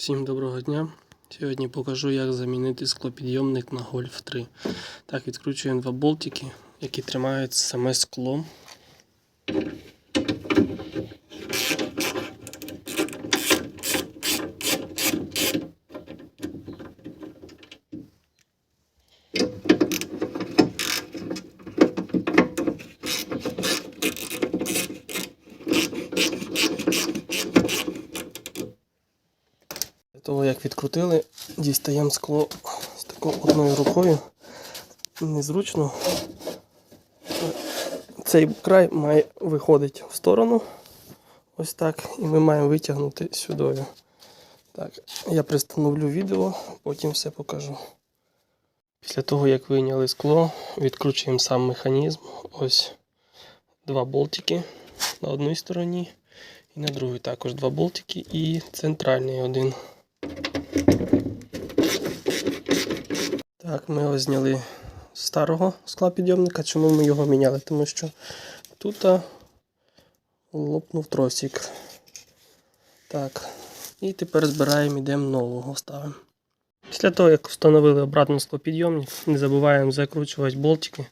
Всім доброго дня. Сьогодні покажу, як замінити склопідйомник на Golf 3. Так, відкручуємо два болтики, які тримають саме скло. Того, як відкрутили, дістаємо скло з такою одною рукою. Незручно. Цей край має виходити в сторону. Ось так. І ми маємо витягнути сюди. Так, я пристановлю відео, потім все покажу. Після того, як вийняли скло, відкручуємо сам механізм. Ось два болтики на одній стороні і на другій також два болтики і центральний один. Так, ми ось зняли з старого склопідйомника. Чому ми його міняли? Тому що тут лопнув тросик. Так. І тепер збираємо, йдемо нового ставимо. Після того, як встановили обратно склопідйомник, не забуваємо закручувати болтики.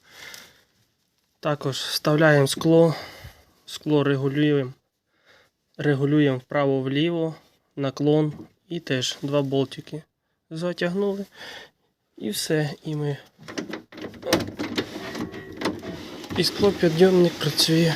Також вставляємо скло, скло регулюємо, регулюємо вправо-вліво, наклон і теж два болтики. Затягнули і все. І ми. І склопідйомник працює